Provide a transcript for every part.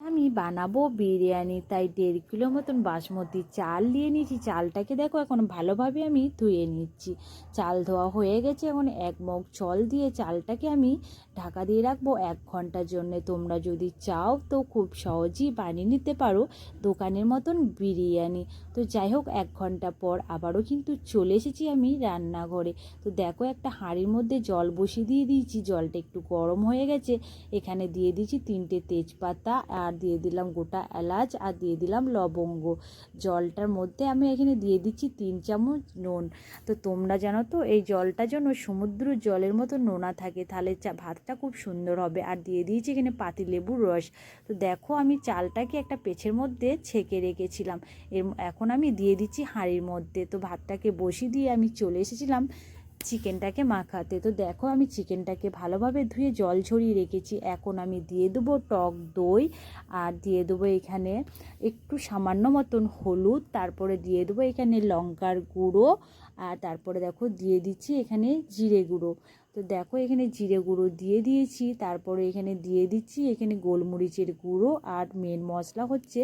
আমি বানাবো বিরিয়ানি, তাই দেড় কিলো মতন বাসমতি চাল নিয়ে নিয়েছি। চালটাকে দেখো এখন ভালোভাবে আমি ধুয়ে নিচ্ছি। চাল ধোয়া হয়ে গেছে, এখন এক মগ জল দিয়ে চালটাকে আমি ঢাকা দিয়ে রাখব এক ঘণ্টার জন্য। তোমরা যদি চাও তো খুব সহজেই বানিয়ে নিতে পারো দোকানের মতন বিরিয়ানি। তো যাই হোক, এক ঘণ্টা পর আবারও কিন্তু চলে এসেছি আমি রান্নাঘরে। তো দেখো একটা হাঁড়ির মধ্যে জল বসিয়ে দিয়ে দিয়েছি। জলটা একটু গরম হয়ে গেছে। এখানে দিয়ে দিয়েছি তিনটে তেজপাতা আর দিয়ে দিলাম গোটা এলাচ আর দিয়ে দিলাম লবঙ্গ। জলটার মধ্যে আমি এখানে দিয়ে দিচ্ছি তিন চামচ নুন। তো তোমরা জানো তো, এই জলটা যেন সমুদ্র জলের মতো নোনা থাকে, তাহলে চা, ভাতটা খুব সুন্দর হবে। আর দিয়ে দিয়েছি এখানে পাতিলেবুর রস। তো দেখো আমি চালটাকে একটা পেছের মধ্যে ছেঁকে রেখেছিলাম। এর, এখন আমি দিয়ে দিচ্ছি হাঁড়ির মধ্যে। তো ভাতটাকে বসিয়ে দিয়ে আমি চলে এসেছিলাম চিকেনটাকে মাখাতে। তো দেখো আমি চিকেনটাকে ভালোভাবে ধুয়ে জল ঝরিয়ে রেখেছি। এখন আমি দিয়ে দেবো টক দই আর দিয়ে দেবো এখানে একটু সামান্য মতন হলুদ। তারপরে দিয়ে দেবো এখানে লঙ্কার গুঁড়ো আর তারপরে দেখো দিয়ে দিচ্ছি এখানে জিরে গুঁড়ো। তো দেখো এখানে জিরে গুঁড়ো দিয়ে দিয়েছি, তারপরে এখানে দিয়ে দিচ্ছি এখানে গোলমরিচের গুঁড়ো আর মেন মশলা হচ্ছে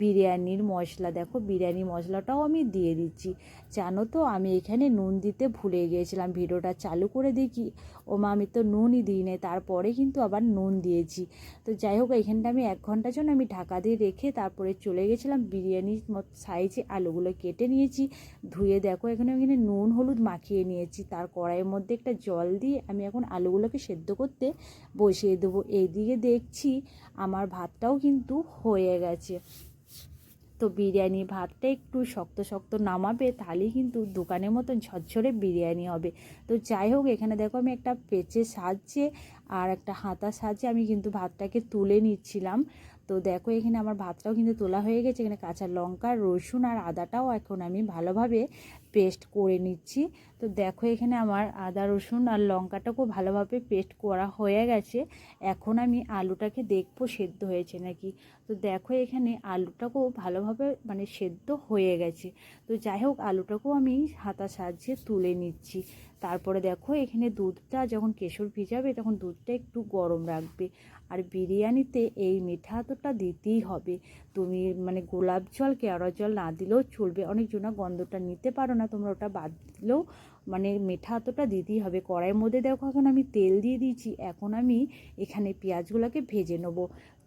বিরিয়ানির মশলা। দেখো বিরিয়ানি মশলাটাও আমি দিয়ে দিচ্ছি। জানো তো আমি এখানে নুন দিতে ভুলে গিয়েছিলাম, ভিডিওটা চালু করে দেখি। ও মা, আমি তো নুনই দিই নাই, তারপরে কিন্তু আবার নুন দিয়েছি। তো যাই হোক, এখানটা আমি এক ঘণ্টার জন্য আমি ঢাকা দিয়ে রেখে তারপরে চলে গেছিলাম বিরিয়ানির সাইজে আলুগুলো কেটে নিয়েছি। ধুয়ে দেখো এখানে এখানে নুন, হলুদ মাখিয়ে নিয়েছি। তার কড়াইয়ের মধ্যে একটা জল দিয়ে আমি এখন আলুগুলোকে সেদ্ধ করতে বসিয়ে দেবো। এইদিকে দেখছি আমার ভাতটাও কিন্তু হয়ে গেছে। তো বিরিয়ানি ভাতটা একটু শক্ত শক্ত নামাবে, তাহলেই কিন্তু দোকানের মতন ঝরঝরে বিরিয়ানি হবে। তো যাই হোক, এখানে দেখো আমি একটা পেঁচে সাজছে আর একটা হাতা সাজছে আমি কিন্তু ভাতটাকে তুলে নিচ্ছিলাম। তো দেখো এখানে আমার ভাতটাও কিন্তু তোলা হয়ে গেছে। এখানে কাঁচা লঙ্কা, রসুন আর আদাটাও এখন আমি ভালোভাবে পেস্ট করে নিচ্ছি। তো দেখো এখানে আমার আদা, রসুন আর লঙ্কাটাকেও ভালোভাবে পেস্ট করা হয়ে গেছে। এখন আমি আলুটাকে দেখব সেদ্ধ হয়েছে নাকি? তো দেখো এখানে আলুটাকেও ভালোভাবে মানে সেদ্ধ হয়ে গেছে। তো যাই হোক, আলুটাকেও আমি হাতা সাহায্যে তুলে নিচ্ছি। তারপরে দেখো এখানে দুধটা যখন কেশর ভিজাবে তখন দুধটা একটু গরম রাখবে। আর বিরিয়ানিতে এই মিঠা আতরটা দিতেই হবে। তুমি মানে গোলাপ জল, কেওড়া জল না দিলেও চলবে। অনেক অনেকজনা গন্ধটা নিতে পারো না। তোমরা ওটা বাদ দিলেও মানে মেঠা আতরটা দিতেই হবে। কড়াইয়ের মধ্যে দেখো এখন আমি তেল দিয়ে দিয়েছি, এখন আমি এখানে পেঁয়াজগুলোকে ভেজে নেব।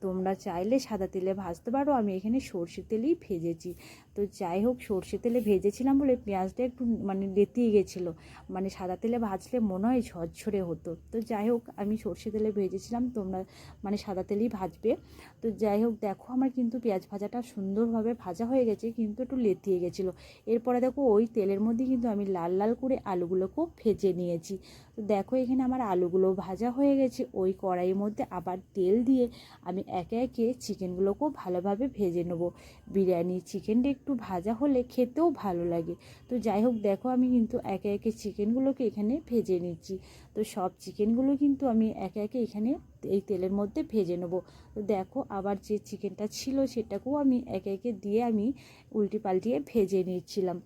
তোমরা চাইলে সাদা তেলে ভাজতে পারো, আমি এখানে সর্ষে তেলেই ভেজেছি। তো যাই হোক, সর্ষে তেলে ভেজেছিলাম বলে পেঁয়াজটা একটু মানে লেতিয়ে গেছিল। মানে সাদা তেলে ভাজলে মনে হয় ঝরঝরে হতো। তো যাই হোক, আমি সর্ষে তেলে ভেজেছিলাম, তোমরা মানে সাদা তেলেই ভাজবে। তো যাই হোক, দেখো আমার কিন্তু পেঁয়াজ ভাজাটা সুন্দরভাবে ভাজা হয়ে গেছে, কিন্তু একটু লেতিয়ে গেছিল। এরপরে দেখো ওই তেলের মধ্যে কিন্তু আমি লাল লাল করে আলুগুলোকেও ভেজে নিয়েছি। তো দেখো এখানে আমার আলুগুলো ভাজা হয়ে গেছে। ওই কড়াইয়ের মধ্যে আবার তেল দিয়ে আমি একে একে চিকেনগুলোকেও ভালোভাবে ভেজে নেব। বিরিয়ানি চিকেনটা একটু ভাজা হলে খেতেও ভালো লাগে। তো যাই হোক, দেখো আমি কিন্তু একে একে চিকেনগুলোকে এখানে ভেজে নিচ্ছি। তো সব চিকেনগুলো কিন্তু আমি একে একে এখানে এই তেলের মধ্যে ভেজে নেব। তো দেখো আবার যে চিকেনটা ছিল সেটাকেও আমি একে একে দিয়ে আমি উল্টি পাল্টিয়ে ভেজে নিচ্ছিলাম।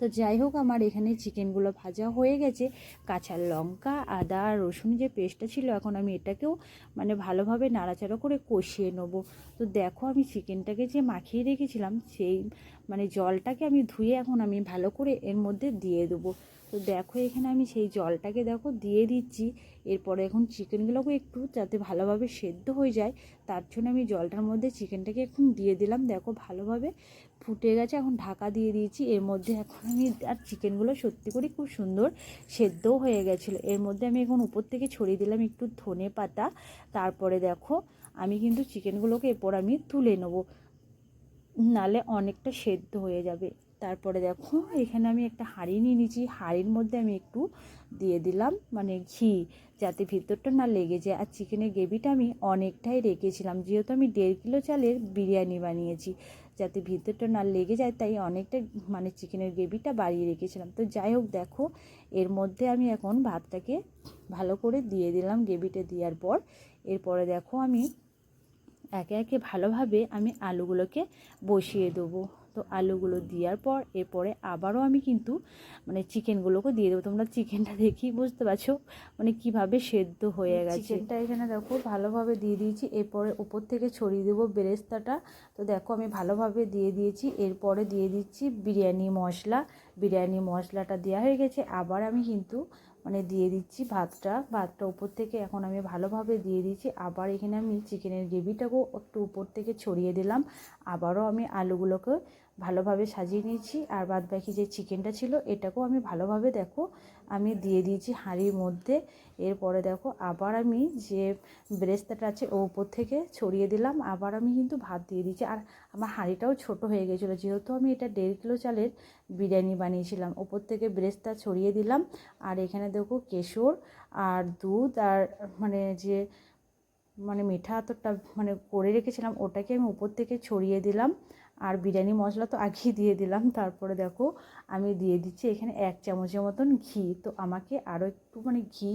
তো যাই হোক, আমার এখানে চিকেনগুলো ভাজা হয়ে গেছে। কাঁচা লঙ্কা, আদা রসুন যে পেস্টটা ছিল, এখন আমি এটাকেও মানে ভালোভাবে নাড়াচাড়া করে কষিয়ে নেব। তো দেখো, আমি চিকেনটাকে যে মাখিয়ে রেখেছিলাম, সেই মানে জলটাকে আমি ধুয়ে এখন আমি ভালো করে এর মধ্যে দিয়ে দেবো। তো দেখো এখানে আমি সেই জলটাকে দেখো দিয়ে দিচ্ছি। এরপরে এখন চিকেনগুলোকে একটু যাতে ভালোভাবে সেদ্ধ হয়ে যায়, তার জন্য আমি জলটার মধ্যে চিকেনটাকে এখন দিয়ে দিলাম। দেখো ভালোভাবে ফুটে গেছে, এখন ঢাকা দিয়ে দিয়েছি। এর মধ্যে এখন আমি আর চিকেনগুলো সত্যি করে খুব সুন্দর সেদ্ধও হয়ে গেছিল। এর মধ্যে আমি এখন উপর থেকে ছড়িয়ে দিলাম একটু ধনে পাতা। তারপরে দেখো আমি কিন্তু চিকেনগুলোকে এরপর আমি তুলে নেব। নালে অনেকটা সেদ্ধ হয়ে যাবে। তারপরে দেখো, এখানে আমি একটা হাঁড়ি নিয়ে নিয়েছি। হাঁড়ির মধ্যে আমি একটু দিয়ে দিলাম মানে ঘি, যাতে ভিতরটা না লেগে যায়। আর চিকেনের গ্রেভিটা আমি অনেকটাই রেখেছিলাম। যেহেতু আমি দেড় কিলো চালের বিরিয়ানি বানিয়েছি, যাতে ভিতরটা না লেগে যায়, তাই অনেকটা মানে চিকেনের গ্রেভিটা বাড়িয়ে রেখেছিলাম। তো যাই হোক, দেখো, এর মধ্যে আমি এখন ভাতটাকে ভালো করে দিয়ে দিলাম গ্রেভিটা দেওয়ার পর। এরপরে দেখো, আমি একে একে ভালোভাবে আমি আলুগুলোকে বসিয়ে দেবো। তো আলুগুলো দেওয়ার পর এরপরে আবারও আমি কিন্তু মানে চিকেনগুলোকে দিয়ে দেবো। তোমরা চিকেনটা দেখি বুঝতে পারছ মানে কীভাবে সেদ্ধ হয়ে গেছে। চিকেনটা এখানে দেখো ভালোভাবে দিয়ে দিয়েছি। এরপরে উপর থেকে ছড়িয়ে দেবো বেরেস্তাটা। তো দেখো আমি ভালোভাবে দিয়ে দিয়েছি। এরপরে দিয়ে দিচ্ছি বিরিয়ানি মশলা। বিরিয়ানি মশলাটা দেওয়া হয়ে গেছে। আবার আমি কিন্তু মানে দিয়ে দিচ্ছি ভাতটা। ভাতটা উপর থেকে এখন আমি ভালোভাবে দিয়ে দিচ্ছি আবার এখানে আমি চিকেনের গ্রেভিটাকেও একটু উপর থেকে ছড়িয়ে দিলাম। আবারও আমি আলুগুলোকে ভালোভাবে সাজিয়ে নিয়েছি। আর বাদ বাকি যে চিকেনটা ছিল, এটাকেও আমি ভালোভাবে দেখো, আমি দিয়ে দিয়েছি হাঁড়ির মধ্যে। এরপরে দেখো, আবার আমি যে ব্রেস্তাটা আছে, ও উপর থেকে ছড়িয়ে দিলাম। আবার আমি কিন্তু ভাত দিয়ে দিয়েছি। আর আমার হাঁড়িটাও ছোট হয়ে গেছিল, যেহেতু আমি এটা দেড় কিলো চালের বিরিয়ানি বানিয়েছিলাম। ওপর থেকে ব্রেস্তা ছড়িয়ে দিলাম। আর এখানে দেখো কেশর আর দুধ আর মানে যে মানে মিঠা আতরটা মানে করে রেখেছিলাম, ওটাকে আমি উপর থেকে ছড়িয়ে দিলাম। আর বিরিয়ানি মশলা তো আগেই দিয়ে দিলাম। তারপরে দেখো আমি দিয়ে দিচ্ছি এখানে এক চামচের মতন ঘি। তো আমাকে আরও একটু মানে ঘি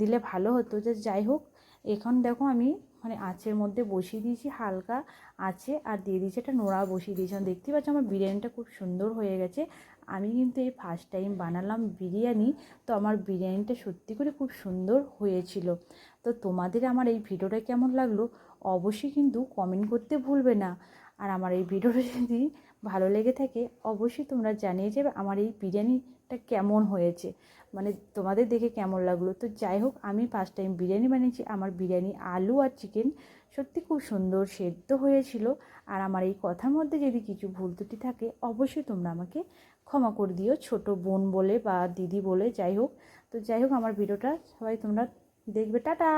দিলে ভালো হতো। যে যাই হোক, এখন দেখো আমি মানে আঁচের মধ্যে বসিয়ে দিয়েছি হালকা আছে আর দিয়ে দিয়েছি একটা নোড়া বসিয়ে দিয়েছিলাম দেখতে পাচ্ছি আমার বিরিয়ানিটা খুব সুন্দর হয়ে গেছে। আমি কিন্তু এই ফার্স্ট টাইম বানালাম বিরিয়ানি। তো আমার বিরিয়ানিটা সত্যি করে খুব সুন্দর হয়েছিল। তো তোমাদের আমার এই ভিডিওটা কেমন লাগল? অবশ্যই কিন্তু কমেন্ট করতে ভুলবে না। আর আমার এই ভিডিওটা যদি ভালো লেগে থাকে, অবশ্যই তোমরা জানিয়ে যাবে আমার এই বিরিয়ানিটা কেমন হয়েছে। মানে তোমাদের দেখে কেমন লাগল। তো যাই হোক, আমি ফার্স্ট টাইম বিরিয়ানি বানিয়েছি। আমার বিরিয়ানি আলু আর চিকেন সত্যি খুব সুন্দর সেদ্ধ হয়েছিল। আর আমার এই কথার মধ্যে যদি কিছু ভুল ত্রুটি থাকে, অবশ্যই তোমরা আমাকে ক্ষমা করে দিও। ছোট বোন বলে বা দিদি বলে, যাই হোক। তো যাই হোক, আমার ভিডিওটা সবাই তোমরা দেখবে। টাটা!